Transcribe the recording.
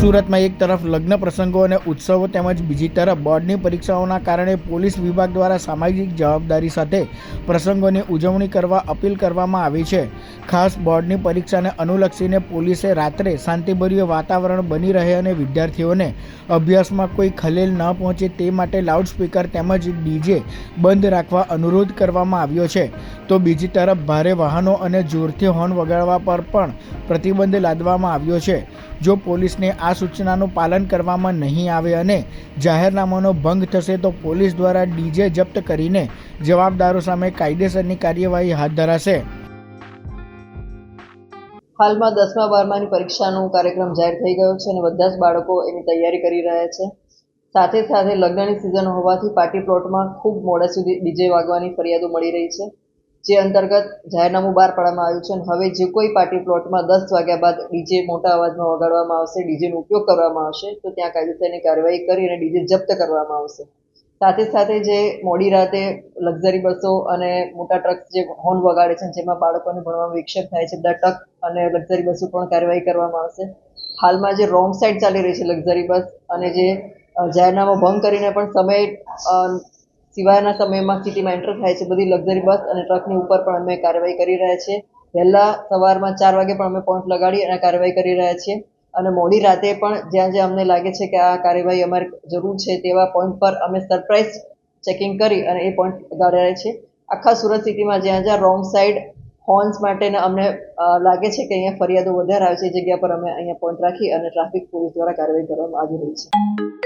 સુરતમાં એક તરફ લગ્ન પ્રસંગો અને ઉત્સવો તેમજ બીજી તરફ બોર્ડની પરીક્ષાઓના કારણે પોલીસ વિભાગ દ્વારા સામાજિક જવાબદારી સાથે પ્રસંગોની ઉજવણી કરવા અપીલ કરવામાં આવી છે. ખાસ બોર્ડની પરીક્ષાને અનુલક્ષીને પોલીસે રાત્રે શાંતિભર્યું વાતાવરણ બની રહે અને વિદ્યાર્થીઓને અભ્યાસમાં કોઈ ખલેલ ન પહોંચે તે માટે લાઉડસ્પીકર તેમજ ડીજે બંધ રાખવા અનુરોધ કરવામાં આવ્યો છે. તો બીજી તરફ ભારે વાહનો અને જોરથી હોર્ન વગાડવા પર પણ પ્રતિબંધ લાદવામાં આવ્યો છે. જો પોલીસને આ સૂચનાનું પાલન કરવામાં નહીં આવે અને જાહેરનામાનો ભંગ થશે તો પોલીસ દ્વારા ડીજે જપ્ત કરીને જવાબદારો સામે કાયદેસરની કાર્યવાહી હાથ ધરાશે. હાલમાં દસમા બારમાની પરીક્ષાનો કાર્યક્રમ જાહેર થઈ ગયો છે અને બધા જ બાળકો એની તૈયારી કરી રહ્યા છે. સાથે સાથે લગ્નની સિઝન હોવાથી પાર્ટી પ્લોટમાં ખૂબ મોડા સુધી ડીજે વાગવાની ફરિયાદો મળી રહી છે. જે અંતર્ગત જાહેરનામું બહાર પાડવામાં આવ્યું છે અને હવે જે કોઈ પાર્ટી પ્લોટમાં દસ વાગ્યા બાદ ડીજે મોટા અવાજમાં વગાડવામાં આવશે, ડીજેનો ઉપયોગ કરવામાં આવશે, તો ત્યાં કાયદેસરની કાર્યવાહી કરી અને ડીજે જપ્ત કરવામાં આવશે. સાથે સાથે જે મોડી રાતે લક્ઝરી બસો અને મોટા ટ્રક જે હોર્ન વગાડે છે જેમાં બાળકોને ભણવામાં વિક્ષેપ થાય છે, બધા ટ્રક અને લક્ઝરી બસો પણ કાર્યવાહી કરવામાં આવશે. હાલમાં જે રોંગ સાઈડ ચાલી રહી છે લક્ઝરી બસ અને જે જાહેરનામો ભંગ કરીને પણ સમય સિવાયના સમયમાં સિટીમાં એન્ટર થાય છે બધી લક્ઝરી બસ અને ટ્રકની ઉપર પણ અમે કાર્યવાહી કરી રહ્યા છીએ. વહેલા સવારમાં ચાર વાગે પણ અમે પોઈન્ટ લગાડી અને કાર્યવાહી કરી રહ્યા છીએ. અને મોડી રાતે પણ જ્યાં જ્યાં અમને લાગે છે કે આ કાર્યવાહી અમારે જરૂર છે તેવા પોઈન્ટ પર અમે સરપ્રાઇઝ ચેકિંગ કરી અને એ પોઈન્ટ લગાડ્યા છે. આખા સુરત સિટીમાં જ્યાં જ્યાં રોંગ સાઈડ હોર્ન્સ માટેના અમને લાગે છે કે અહીંયા ફરિયાદો વધારે આવે છે એ જગ્યા પર અમે અહીંયા પોઈન્ટ રાખી અને ટ્રાફિક પોલીસ દ્વારા કાર્યવાહી કરવામાં આવી રહી છે.